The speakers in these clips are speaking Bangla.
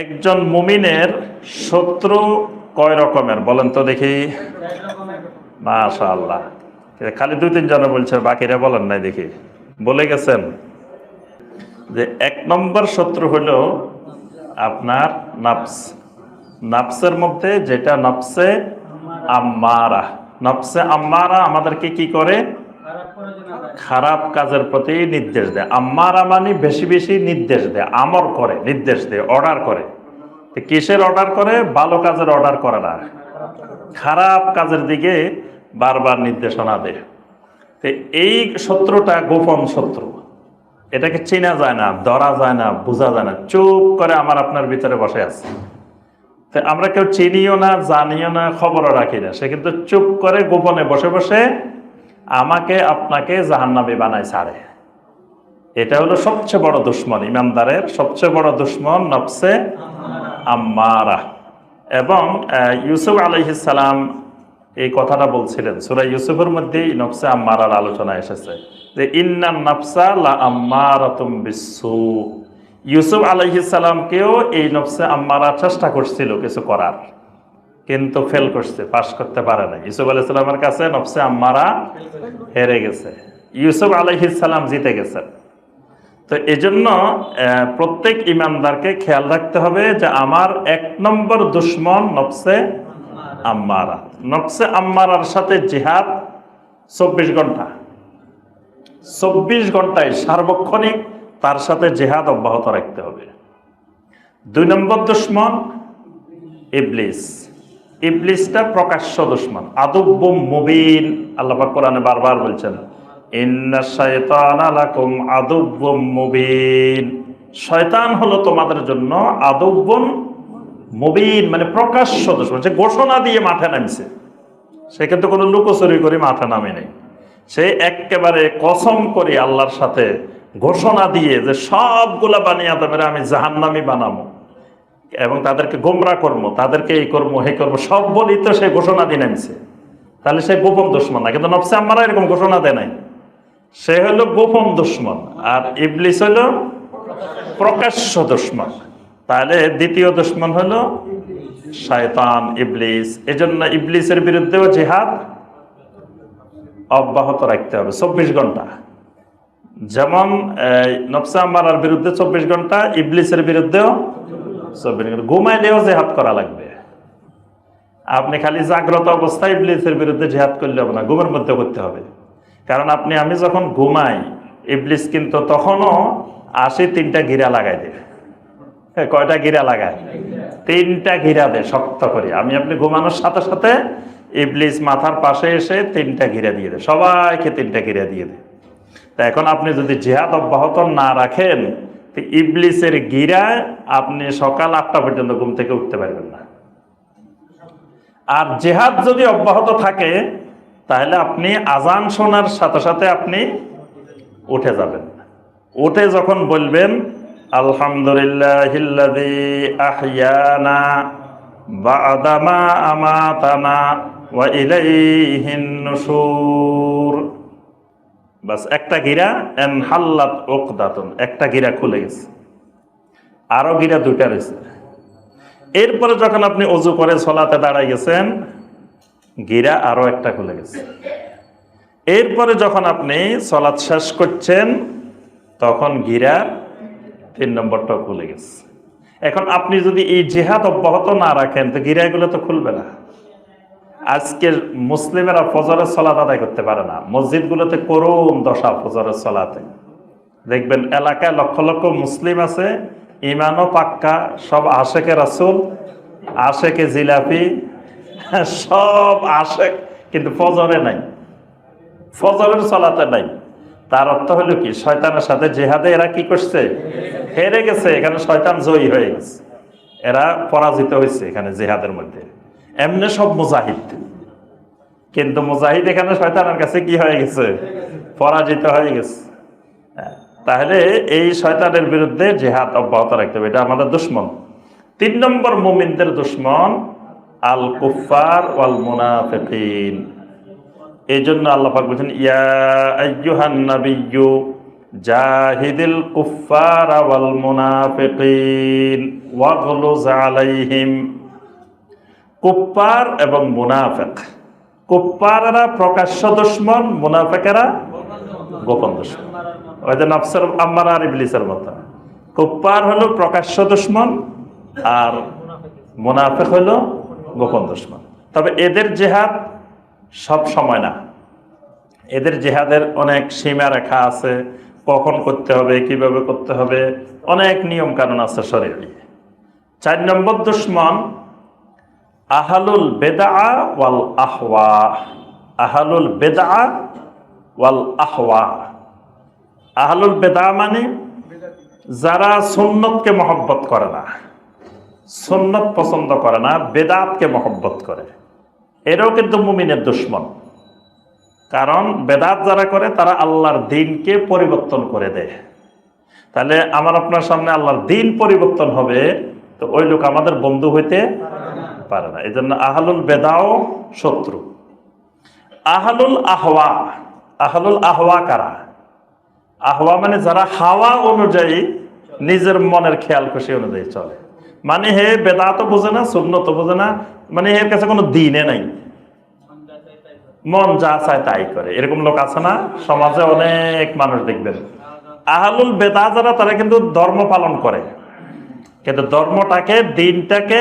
একজন মুমিনের শত্রু কয় রকমের? বলেন তো দেখি। মাশা আল্লাহ খালি দুই তিনজনে বলছে, বাকিরা বলেন নাই দেখি। বলে গেছেন যে এক নম্বর শত্রু হলো আপনার নাফস। নাফসের মধ্যে যেটা নফসে আম্মারা। নফসে আম্মারা আমাদেরকে কি করে? খারাপ কাজের প্রতি নির্দেশ দেয়। আম্মারা মানে বেশি বেশি নির্দেশ দেয় আমর করে, নির্দেশ দেয় অর্ডার করে। কিসের অর্ডার করে? ভালো কাজের অর্ডার করে না। খারাপ কাজের দিকে বারবার নির্দেশনা দেয়। তো এই শত্রুটা গোপন শত্রু। এটাকে চেনা যায় না, ধরা যায় না, বোঝা যায় না। চুপ করে আমার আপনার ভিতরে বসে আছে। তো আমরা কেউ চিনিও না, জানিও না, খবরও রাখি না। সে কিন্তু চুপ করে গোপনে বসে বসে আমাকে আপনাকে জাহান্নাবি বানায় ছাড়ে। এটা হলো সবচেয়ে বড় দুশ্মন, ইমানদারের সবচেয়ে বড় দুশ্মন নফসে আম্মারা। এবং ইউসুফ আলহিসাল্লাম এই কথাটা বলছিলেন। সুরা ইউসুফের মধ্যেই নফসে আম্মারার আলোচনা এসেছে যে, ইন্নান নফসা লা আম্মারাতুম বিসু ইউসুফ আলহিসাল্লামকেও এই নফসে আম্মারা চেষ্টা করছিল কিছু করার। কিন্তু ফেল করছে পাশ করতে পারে না ইউসুফ আলাইসাল্লামের কাছে নফসে আম্মারা হেরে গেছে। ইউসুফ আলহিসাল্লাম জিতে গেছেন। তো এই জন্য প্রত্যেক ইমানদারকে খেয়াল রাখতে হবে যে আমার এক নম্বর দুশ্মন নফসে আম্মারা। নফসে আম্মারার সাথে জিহাদ চব্বিশ ঘণ্টা। চব্বিশ ঘন্টায় সার্বক্ষণিক তার সাথে জেহাদ অব্যাহত রাখতে হবে। দুই নম্বর দুশ্মন ইবলিস। ইবলিসটা প্রকাশ্য দুশ্মন আদব্য মুবিন আল্লাহ কোরআনে বারবার বলছেন মুবিন। শয়তান হলো তোমাদের জন্য আদব্বুন মুবিন মানে প্রকাশ্য দুশ্মন। সে ঘোষণা দিয়ে মাঠে নামছে। সে কিন্তু কোনো লুকোচুরি করে মাঠে নামে নেই। সে একেবারে কসম করে আল্লাহর সাথে ঘোষণা দিয়ে যে সবগুলা বানিয়ে আদমের আমি জাহান্নামি বানাবো। এবং তাদেরকে গোমরা করব, তাদেরকে এই কর্ম হে কর্ম সব বলি তো সে ঘোষণা দিয়ে নামছে। তাহলে সে গোপন দুশ্মন না, কিন্তু নফসে আমরা এরকম ঘোষণা দেয় নাই। সে হলো গোপন দুশ্মন, আর ইবলিস হলো প্রকাশ্য দুশ্মন। তাহলে দ্বিতীয় দুশ্মন হলো শয়তান, ইবলিস। এজন্য ইবলিসের বিরুদ্ধেও জেহাদ অব্যাহত রাখতে হবে, চব্বিশ ঘণ্টা। যেমন নফসা মারার বিরুদ্ধে চব্বিশ ঘণ্টা, ইবলিসের বিরুদ্ধেও ঘণ্টা জেহাদ করা লাগবে। আপনি খালি জাগ্রত অবস্থায় ইবলিসের বিরুদ্ধে জেহাদ করলে হবে না, ঘুমের মধ্যে করতে হবে। কারণ আপনি, আমি যখন ঘুমাই, ইবলিস কিন্তু তখনও আসি তিনটা ঘিরা লাগাই দেবে কয়টা ঘিরা লাগায়? তিনটা ঘিরা দেয় শক্ত করে। আমি, আপনি ঘুমানোর সাথে সাথে ইবলিস মাথার পাশে এসে তিনটা ঘিরা দিয়ে দেয়। সবাইকে তিনটা ঘিরা দিয়ে দেয়। তা এখন আপনি যদি জেহাদ অব্যাহত না রাখেন ইবলিসের গিরা আপনি সকাল আটটা পর্যন্ত ঘুম থেকে উঠতে পারবেন না। আর জেহাদ যদি অব্যাহত থাকে, তাহলে আপনি আজান শোনার সাথে সাথে আপনি উঠে যাবেন। উঠে যখন বলবেন আলহামদুলিল্লাহ বাস, একটা গিরা, এন হাল্লাত ওকদাতন, একটা গিরা খুলে গেছে। আরও গিরা দুইটা রয়েছে। এরপরে যখন আপনি অজু করে সলাতে দাঁড়াই গেছেন, গিরা আরও একটা খুলে গেছে। এরপরে যখন আপনি সলাৎ শেষ করছেন, তখন গিরা তিন নম্বরটাও খুলে গেছে। এখন আপনি যদি এই জেহাদ অব্যাহত না রাখেন, তো গিরাগুলো তো খুলবে না। আজকের মুসলিমেরা ফজরের সলাত আদায় করতে পারে না। মসজিদগুলোতে করুণ দশা ফজরের সলাতে। দেখবেন এলাকায় লক্ষ লক্ষ মুসলিম আছে ইমানও পাক্কা, সব আশেকে রাসুল, আশেকে জিলাপি, সব আশেক, কিন্তু ফজরে নাই। ফজরের সলাতে নাই। তার অর্থ হলো কি, শয়তানের সাথে জেহাদে এরা কি করছে? হেরে গেছে, এখানে শয়তান জয়ী হয়ে গেছে। এরা পরাজিত হয়েছে এখানে জেহাদের মধ্যে। এমনি সব মুজাহিদ। কিন্তু মুজাহিদ এখানে শয়তানের কাছে কি হয়ে গেছে? পরাজিত হয়ে গেছে। হ্যাঁ, তাহলে এই শয়তানের বিরুদ্ধে জেহাদ অব্যাহত রাখতে হবে। এটা আমাদের দুশ্মন। তিন নম্বর মুমিনদের দুশ্মন আল কুফার ওয়াল মুনাফিকিন এই জন্য আল্লাহ পাক বলছেন ইয়া আইয়ুহান নাবিয়্যু জাহিদিল কুফার ওয়াল মুনাফিকিন ওয়াগলুজ আলাইহিম। কুপ্পার এবং মুনাফেক। কুপ্পারেরা প্রকাশ্য দুশ্মন, মুনাফেকেরা গোপন দুশ্মন। ওই যে নফসের আম্মার আর ইবলিসের মতো। কুপ্পার হলো প্রকাশ্য দুশ্মন আর মুনাফেক হলো গোপন দুশ্মন। তবে এদের জেহাদ সব সময় না। এদের জেহাদের অনেক সীমা রেখা আছে, কখন করতে হবে, কীভাবে করতে হবে, অনেক নিয়ম কানুন আছে শরীরে চার নম্বর দুশ্মন আহালুল বেদা ওয়াল আহওয়া। আহালুল বেদা ওয়াল আহওয়া। আহলুল বেদা মানে যারা সুন্নতকে মহব্বত করে না, সুন্নত পছন্দ করে না, বেদাতকে মহব্বত করে। এরাও কিন্তু মুমিনের দুশ্মন। কারণ বেদাত যারা করে, তারা আল্লাহর দিনকে পরিবর্তন করে দেয়। তাহলে আমার আপনার সামনে আল্লাহর দিন পরিবর্তন হবে, তো ওই লোক আমাদের বন্ধু হইতে পারে না। এই জন্য আহালুল বেদাও শত্রু। আহালুল আহওয়া। আহালুল আহওয়া কারা? আহওয়া মানে যারা হাওয়া অনুযায়ী নিজের মনের খেয়াল খুশি অনুযায়ী চলে। মানে হে বেদাত বোঝে না সুন্নত বোঝে না মানে এর কাছে কোনো দিনে নাই। মন যা চায় তাই করে। এরকম লোক আছে না? সমাজে অনেক মানুষ দেখবেন। আহালুল বেদা যারা, তারা কিন্তু ধর্ম পালন করে। কিন্তু ধর্মটাকে, দিনটাকে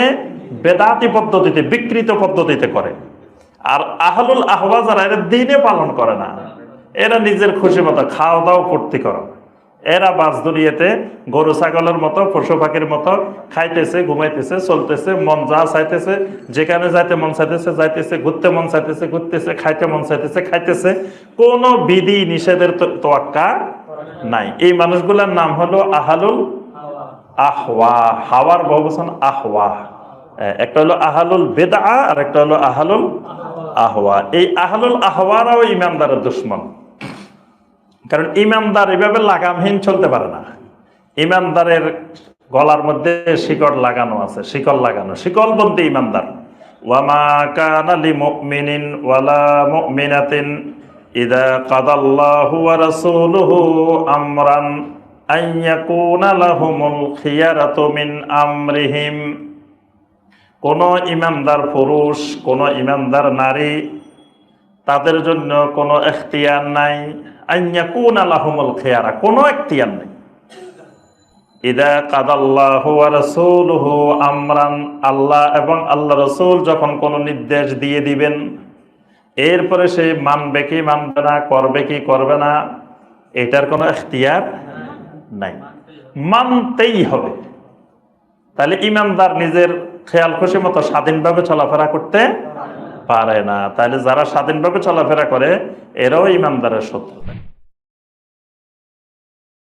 বেদাতি পদ্ধতিতে, বিকৃত পদ্ধতিতে করে। আর আহলুল আহবা যারা, এরা দিনে পালন করে না। এরা নিজের খুশি মতো খাওয়া দাওয়া ফুর্তি করে। এরা বাস দুনিয়াতে গরু ছাগলের মতো, পশু পাখির মতো খাইতেছে, ঘুমাইতেছে, চলতেছে, মন যা চাইতেছে, যেখানে যাইতে মন চাইতেছে, যাইতেছে, ঘুরতে মন চাইতেছে, ঘুরতেছে, খাইতে মন চাইতেছে, খাইতেছে, কোনো বিধি নিষেধের তোয়াক্কা নাই। এই মানুষগুলোর নাম হলো আহালুল আহওয়া। হাওয়ার বহুবচন আহওয়া। একটা হলো আহালুল বেদা আর একটা হলো আহালুল আহওয়া। এই আহালুল আহওয়ারাও ইমানদারের দুশ্মন। কারণ ইমানদার এভাবে লাগামহীন চলতে পারে না। ইমানদারের গলার মধ্যে শিকড় লাগানো আছে শিকল লাগানো শিকল বলতে লিমুমিনিন ওয়ালা ইদা আমরান আমরিহিম। কোন ইমানদার পুরুষ, কোন ইমানদার নারী, তাদের জন্য কোনো এখতিয়ার নাই। আইয়া কোন আল্লাহমুল খেয়ারা, কোনো এখতিয়ার নেই। ইদা কাদাল্লাহু রাসূলুহু আমরান, আল্লাহ এবং আল্লাহ রসুল যখন কোনো নির্দেশ দিয়ে দিবেন, এরপরে সে মানবে কি মানবে না, করবে কি করবে না, এটার কোনো এখতিয়ার নাই। মানতেই হবে। তাহলে ইমানদার নিজের খেয়াল খুশি মতো স্বাধীনভাবে চলাফেরা করতে পারে না। তাহলে যারা স্বাধীনভাবে চলাফেরা করে, এরাও ইমানদারের শত্রু।